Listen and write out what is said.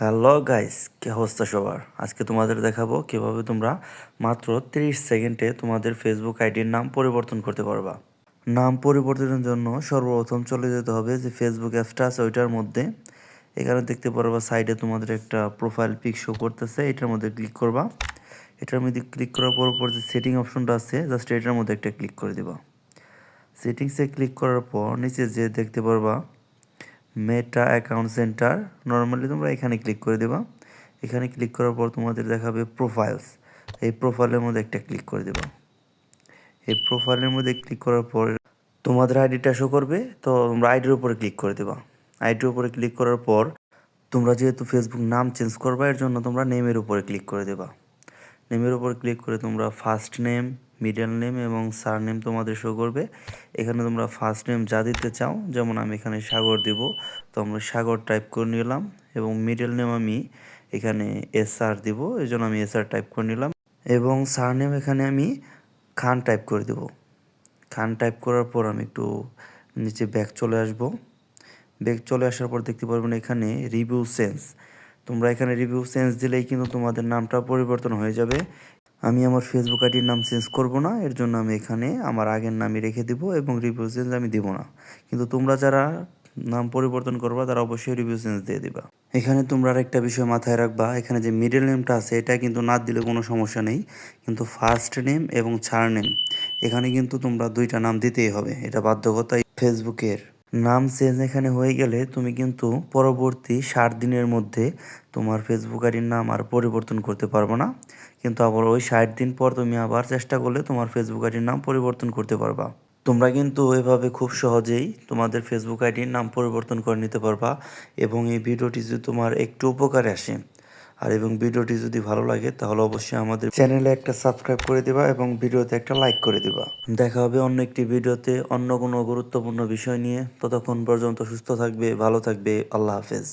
Hello guys, কি অবস্থা সবার? আজকে তোমাদের দেখাবো কীভাবে তোমরা মাত্র 30 সেকেন্ডে তোমাদের ফেসবুক আইডির নাম পরিবর্তন করতে পারবা। নাম পরিবর্তনের জন্য সর্বপ্রথম চলে যেতে হবে যে ফেসবুক অ্যাপসটা আছে ওইটার মধ্যে। এখানে দেখতে পারবা সাইডে তোমাদের একটা প্রোফাইল পিক শো করতেছে, এটার মধ্যে ক্লিক করবা। এটার মধ্যে ক্লিক করার পর পর যে সেটিং অপশনটা আছে জাস্ট এটার মধ্যে একটা ক্লিক করে দিবা। সেটিংসে ক্লিক করার পর নিচে যে দেখতে পারবা মেটা অ্যাকাউন্ট সেন্টার নর্মালি তোমরা এখানে ক্লিক করে দেবা। এখানে ক্লিক করার পর তোমাদের দেখাবে প্রোফাইলস এই প্রোফাইলের মধ্যে একটা ক্লিক করে দেবা। এই প্রোফাইলের মধ্যে ক্লিক করার পর তোমাদের আইডিটা শো করবে, তো তোমরা আইডির উপরে ক্লিক করে দেবা। আইডির উপরে ক্লিক করার পর তোমরা যেহেতু ফেসবুক নাম চেঞ্জ করবা, এর জন্য তোমরা নেমের উপরে ক্লিক করে দেবা। নেমের ওপর ক্লিক করে তোমরা ফার্স্ট নেম মিডল নেম এবং সার নেম তোমাদের শো করবে। এখানে তোমরা ফার্স্ট নেম যা দিতে চাও, যেমন আমি এখানে সাগর দিব, তো আমরা সাগর টাইপ করে নিলাম এবং মিডল নেম আমি এখানে এস আর দিব এই জন্য আমি এস আর টাইপ করে নিলাম এবং সার নেম এখানে আমি খান টাইপ করে দেব। খান টাইপ করার পর আমি একটু নিচে ব্যাক চলে আসব। ব্যাক চলে আসার পর দেখতে পারবেন এখানে রিভিউ সেন্স তোমরা এখানে রিভিউ চেঞ্জ দিলেই কিন্তু তোমাদের নামটা পরিবর্তন হয়ে যাবে। আমি আমার ফেসবুক আইডির নাম চেঞ্জ করব না, এর জন্য আমি এখানে আমার আগের নামই রেখে দিব এবং রিভিউ চেঞ্জ আমি দিব না। কিন্তু তোমরা যারা নাম পরিবর্তন করবা, তারা অবশ্যই রিভিউ চেঞ্জ দিয়ে দিবা। এখানে তোমরা আরেকটা বিষয় মাথায় রাখবা, এখানে যে মিডল নেমটা আছে, এটা কিন্তু না দিলে কোনো সমস্যা নেই, কিন্তু ফার্স্ট নেম এবং ছাড় নেম এখানে কিন্তু তোমরা দুইটা নাম দিতেই হবে, এটা বাধ্যকতা ফেসবুকের নাম চেঞ্জ এখানে হয়ে গেলে তুমি কিন্তু পরবর্তী ষাট দিনের মধ্যে তোমার ফেসবুক আইডির নাম আর পরিবর্তন করতে পারব না। কিন্তু আবার ওই ষাট দিন পর তুমি আবার চেষ্টা করলে তোমার ফেসবুক আইডির নাম পরিবর্তন করতে পারবা। তোমরা কিন্তু এভাবে খুব সহজেই তোমাদের ফেসবুক আইডির নাম পরিবর্তন করে নিতে পারবা এবং এই ভিডিওটি যদি তোমার একটু উপকারে আসে আর এবং ভিডিওটি যদি ভালো লাগে, তাহলে অবশ্যই আমাদের চ্যানেলে একটা সাবস্ক্রাইব করে দিবা এবং ভিডিওতে একটা লাইক করে দিবা। দেখা হবে অন্য একটি ভিডিওতে অন্য কোনো গুরুত্বপূর্ণ বিষয় নিয়ে। ততক্ষণ পর্যন্ত সুস্থ থাকবে, ভালো থাকবে, আল্লাহ হাফেজ।